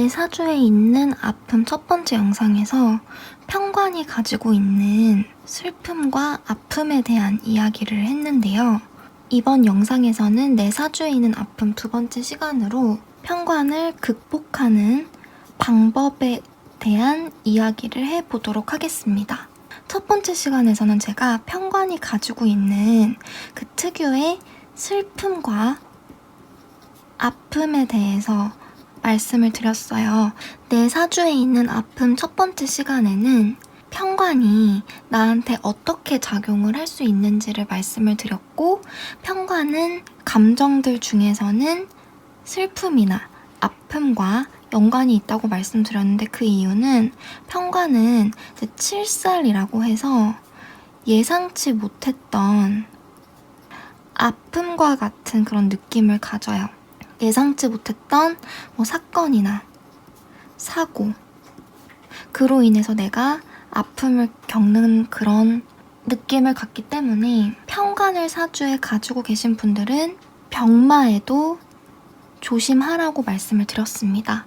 내 사주에 있는 아픔 첫 번째 영상에서 평관이 가지고 있는 슬픔과 아픔에 대한 이야기를 했는데요. 이번 영상에서는 내 사주에 있는 아픔 두 번째 시간으로 평관을 극복하는 방법에 대한 이야기를 해보도록 하겠습니다. 첫 번째 시간에서는 제가 평관이 가지고 있는 그 특유의 슬픔과 아픔에 대해서 말씀을 드렸어요. 내 사주에 있는 아픔 첫 번째 시간에는 평관이 나한테 어떻게 작용을 할 수 있는지를 말씀을 드렸고, 평관은 감정들 중에서는 슬픔이나 아픔과 연관이 있다고 말씀드렸는데 그 이유는 평관은 이제 칠살이라고 해서 예상치 못했던 아픔과 같은 그런 느낌을 가져요. 예상치 못했던 뭐 사건이나 사고, 그로 인해서 내가 아픔을 겪는 그런 느낌을 갖기 때문에 평관을 사주에 가지고 계신 분들은 병마에도 조심하라고 말씀을 드렸습니다.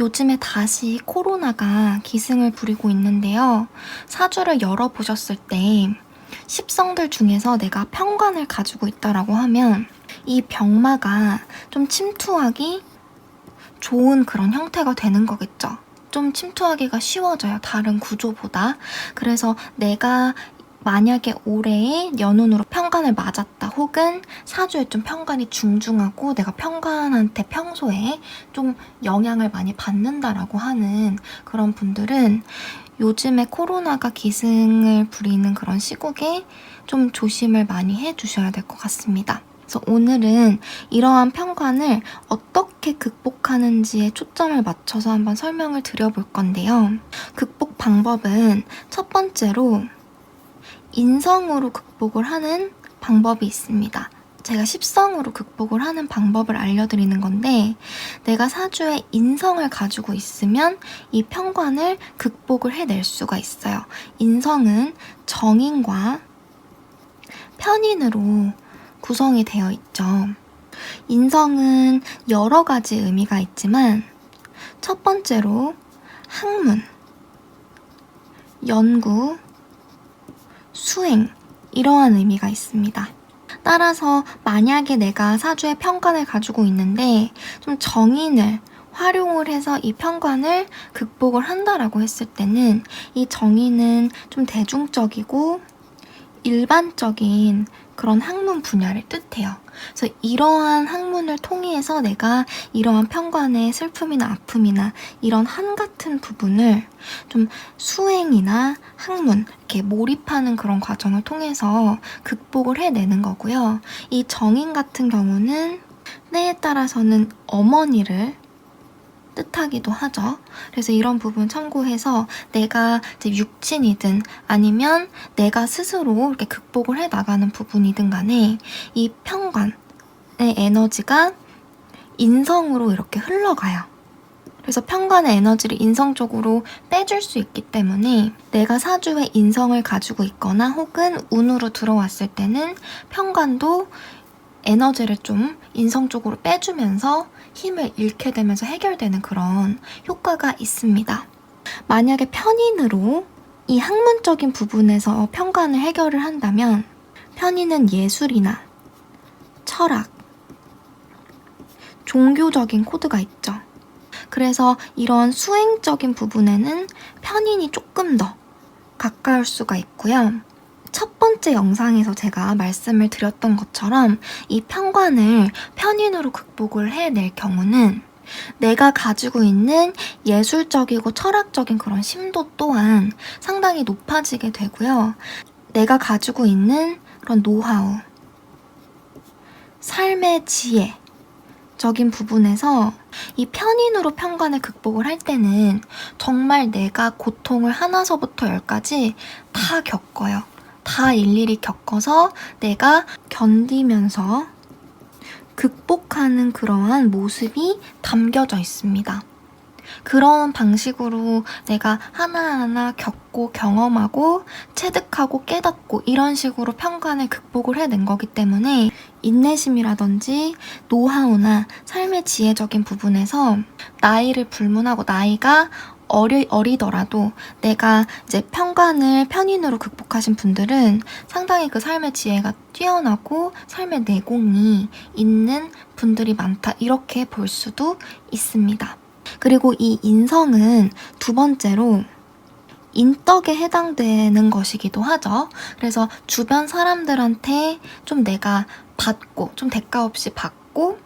요즘에 다시 코로나가 기승을 부리고 있는데요. 사주를 열어보셨을 때 십성들 중에서 내가 평관을 가지고 있다라고 하면 이 병마가 좀 침투하기 좋은 그런 형태가 되는 거겠죠. 좀 침투하기가 쉬워져요. 다른 구조보다. 그래서 내가 만약에 올해에 연운으로 평관을 맞았다 혹은 사주에 좀 평관이 중중하고 내가 평관한테 평소에 좀 영향을 많이 받는다라고 하는 그런 분들은 요즘에 코로나가 기승을 부리는 그런 시국에 좀 조심을 많이 해주셔야 될 것 같습니다. 그래서 오늘은 이러한 평관을 어떻게 극복하는지에 초점을 맞춰서 한번 설명을 드려볼 건데요. 극복 방법은 첫 번째로 인성으로 극복을 하는 방법이 있습니다. 제가 십성으로 극복을 하는 방법을 알려드리는 건데, 내가 사주에 인성을 가지고 있으면 이 평관을 극복을 해낼 수가 있어요. 인성은 정인과 편인으로 구성이 되어 있죠. 인성은 여러 가지 의미가 있지만, 첫 번째로 학문, 연구, 수행, 이러한 의미가 있습니다. 따라서 만약에 내가 사주의 평관을 가지고 있는데 좀 정인을 활용을 해서 이 평관을 극복을 한다라고 했을 때는 이 정인은 좀 대중적이고 일반적인 그런 학문 분야를 뜻해요. 그래서 이러한 학문을 통해서 내가 이러한 평관의 슬픔이나 아픔이나 이런 한 같은 부분을 좀 수행이나 학문, 이렇게 몰입하는 그런 과정을 통해서 극복을 해내는 거고요. 이 정인 같은 경우는 때에 따라서는 어머니를 뜻하기도 하죠. 그래서 이런 부분 참고해서 내가 이제 육친이든 아니면 내가 스스로 이렇게 극복을 해 나가는 부분이든 간에 이 평관의 에너지가 인성으로 이렇게 흘러가요. 그래서 평관의 에너지를 인성 쪽으로 빼줄 수 있기 때문에 내가 사주에 인성을 가지고 있거나 혹은 운으로 들어왔을 때는 평관도 에너지를 좀 인성 쪽으로 빼주면서 힘을 잃게 되면서 해결되는 그런 효과가 있습니다. 만약에 편인으로 이 학문적인 부분에서 평관을 해결을 한다면 편인은 예술이나 철학, 종교적인 코드가 있죠. 그래서 이런 수행적인 부분에는 편인이 조금 더 가까울 수가 있고요. 첫 번째 영상에서 제가 말씀을 드렸던 것처럼 이 편관을 편인으로 극복을 해낼 경우는 내가 가지고 있는 예술적이고 철학적인 그런 심도 또한 상당히 높아지게 되고요. 내가 가지고 있는 그런 노하우, 삶의 지혜, 적인 부분에서 이 편인으로 편관을 극복을 할 때는 정말 내가 고통을 하나서부터 열까지 다 겪어요. 다 일일이 겪어서 내가 견디면서 극복하는 그러한 모습이 담겨져 있습니다. 그런 방식으로 내가 하나하나 겪고 경험하고 체득하고 깨닫고 이런 식으로 평관을 극복을 해낸 거기 때문에 인내심이라든지 노하우나 삶의 지혜적인 부분에서 나이를 불문하고 나이가 어리, 어리더라도 내가 이제 편관을 편인으로 극복하신 분들은 상당히 그 삶의 지혜가 뛰어나고 삶의 내공이 있는 분들이 많다. 이렇게 볼 수도 있습니다. 그리고 이 인성은 두 번째로 인덕에 해당되는 것이기도 하죠. 그래서 주변 사람들한테 좀 내가 받고, 좀 대가 없이 받고,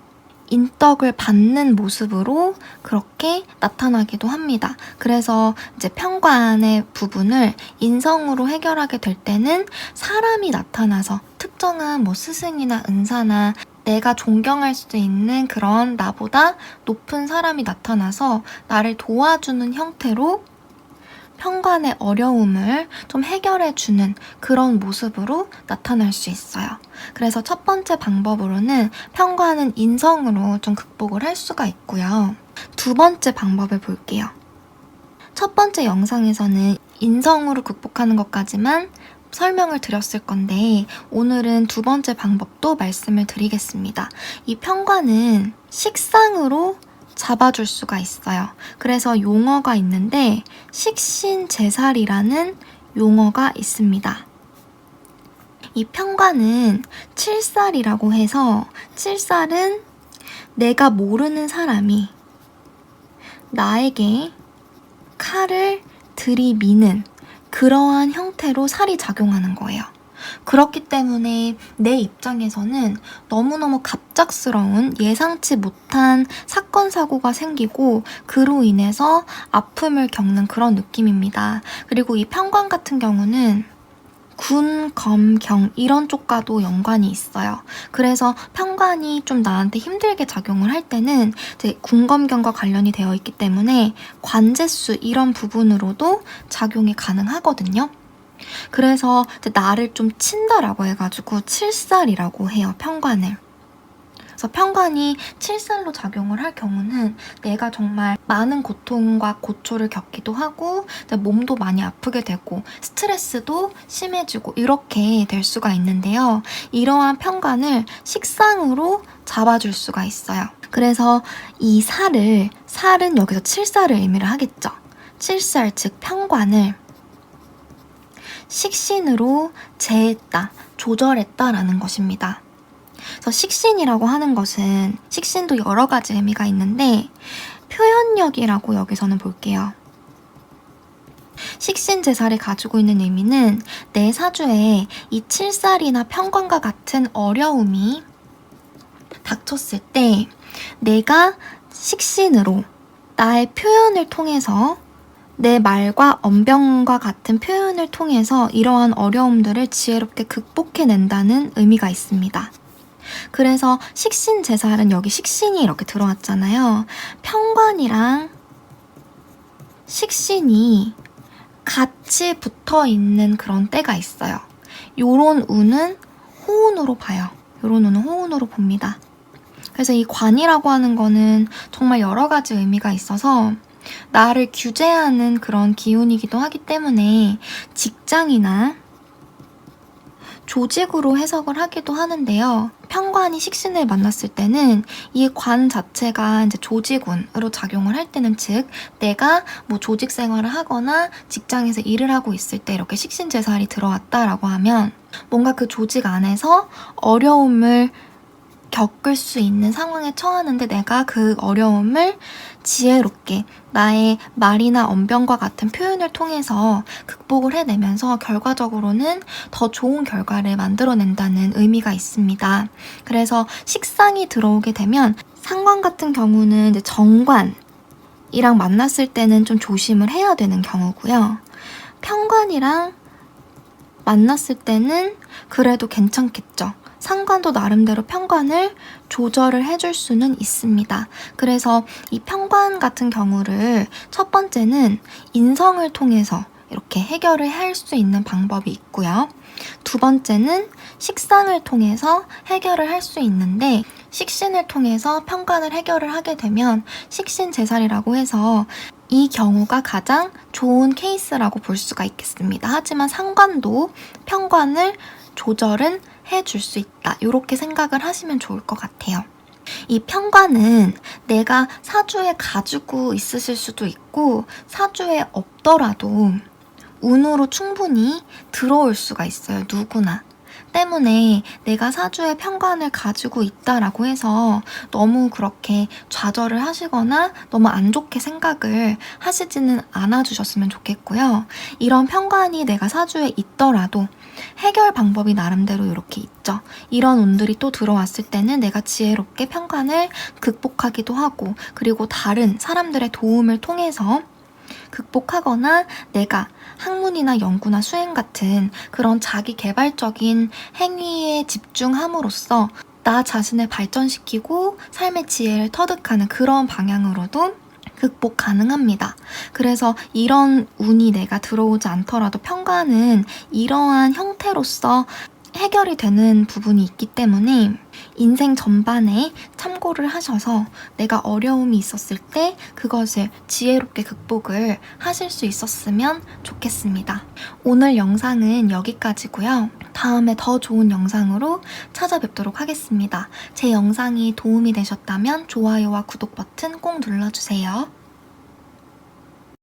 인덕을 받는 모습으로 그렇게 나타나기도 합니다. 그래서 이제 평관의 부분을 인성으로 해결하게 될 때는 사람이 나타나서 특정한 뭐 스승이나 은사나 내가 존경할 수도 있는 그런 나보다 높은 사람이 나타나서 나를 도와주는 형태로 평관의 어려움을 좀 해결해주는 그런 모습으로 나타날 수 있어요. 그래서 첫 번째 방법으로는 평관은 인성으로 좀 극복을 할 수가 있고요. 두 번째 방법을 볼게요. 첫 번째 영상에서는 인성으로 극복하는 것까지만 설명을 드렸을 건데 오늘은 두 번째 방법도 말씀을 드리겠습니다. 이 평관은 식상으로 잡아줄 수가 있어요. 그래서 용어가 있는데 식신제살이라는 용어가 있습니다. 이 평관은 칠살이라고 해서 칠살은 내가 모르는 사람이 나에게 칼을 들이미는 그러한 형태로 살이 작용하는 거예요. 그렇기 때문에 내 입장에서는 너무너무 갑작스러운 예상치 못한 사건, 사고가 생기고 그로 인해서 아픔을 겪는 그런 느낌입니다. 그리고 이 평관 같은 경우는 군, 검, 경 이런 쪽과도 연관이 있어요. 그래서 평관이 좀 나한테 힘들게 작용을 할 때는 이제 군 검 경과 관련이 되어 있기 때문에 관제수 이런 부분으로도 작용이 가능하거든요. 그래서 나를 좀 친다라고 해가지고 칠살이라고 해요, 평관을. 그래서 평관이 칠살로 작용을 할 경우는 내가 정말 많은 고통과 고초를 겪기도 하고 몸도 많이 아프게 되고 스트레스도 심해지고 이렇게 될 수가 있는데요. 이러한 평관을 식상으로 잡아줄 수가 있어요. 그래서 이 살을 살은 여기서 칠살을 의미를 하겠죠. 칠살 즉 평관을 식신으로 제했다, 조절했다라는 것입니다. 그래서 식신이라고 하는 것은 식신도 여러 가지 의미가 있는데 표현력이라고 여기서는 볼게요. 식신 제살이 가지고 있는 의미는 내 사주에 이 칠살이나 평관과 같은 어려움이 닥쳤을 때 내가 식신으로 나의 표현을 통해서 내 말과 언변과 같은 표현을 통해서 이러한 어려움들을 지혜롭게 극복해낸다는 의미가 있습니다. 그래서 식신제살은 여기 식신이 이렇게 들어왔잖아요. 평관이랑 식신이 같이 붙어 있는 그런 때가 있어요. 요런 운은 호운으로 봐요. 요런 운은 호운으로 봅니다. 그래서 이 관이라고 하는 거는 정말 여러 가지 의미가 있어서 나를 규제하는 그런 기운이기도 하기 때문에 직장이나 조직으로 해석을 하기도 하는데요. 편관이 식신을 만났을 때는 이 관 자체가 이제 조직운으로 작용을 할 때는 즉 내가 뭐 조직 생활을 하거나 직장에서 일을 하고 있을 때 이렇게 식신제살이 들어왔다라고 하면 뭔가 그 조직 안에서 어려움을 겪을 수 있는 상황에 처하는데 내가 그 어려움을 지혜롭게 나의 말이나 언변과 같은 표현을 통해서 극복을 해내면서 결과적으로는 더 좋은 결과를 만들어낸다는 의미가 있습니다. 그래서 식상이 들어오게 되면 상관 같은 경우는 이제 정관 이랑 만났을 때는 좀 조심을 해야 되는 경우고요. 평관이랑 만났을 때는 그래도 괜찮겠죠. 상관도 나름대로 평관을 조절을 해줄 수는 있습니다. 그래서 이 평관 같은 경우를 첫 번째는 인성을 통해서 이렇게 해결을 할 수 있는 방법이 있고요. 두 번째는 식상을 통해서 해결을 할 수 있는데 식신을 통해서 평관을 해결을 하게 되면 식신제살이라고 해서 이 경우가 가장 좋은 케이스라고 볼 수가 있겠습니다. 하지만 상관도 평관을 조절은 해줄 수 있다. 이렇게 생각을 하시면 좋을 것 같아요. 이 평관은 내가 사주에 가지고 있으실 수도 있고 사주에 없더라도 운으로 충분히 들어올 수가 있어요. 누구나. 때문에 내가 사주에 평관을 가지고 있다라고 해서 너무 그렇게 좌절을 하시거나 너무 안 좋게 생각을 하시지는 않아 주셨으면 좋겠고요. 이런 평관이 내가 사주에 있더라도 해결 방법이 나름대로 이렇게 있죠. 이런 운들이 또 들어왔을 때는 내가 지혜롭게 평관을 극복하기도 하고 그리고 다른 사람들의 도움을 통해서 극복하거나 내가 학문이나 연구나 수행 같은 그런 자기 개발적인 행위에 집중함으로써 나 자신을 발전시키고 삶의 지혜를 터득하는 그런 방향으로도 극복 가능합니다. 그래서 이런 운이 내가 들어오지 않더라도 평가는 이러한 형태로서 해결이 되는 부분이 있기 때문에 인생 전반에 참고를 하셔서 내가 어려움이 있었을 때 그것을 지혜롭게 극복을 하실 수 있었으면 좋겠습니다. 오늘 영상은 여기까지고요. 다음에 더 좋은 영상으로 찾아뵙도록 하겠습니다. 제 영상이 도움이 되셨다면 좋아요와 구독 버튼 꼭 눌러주세요.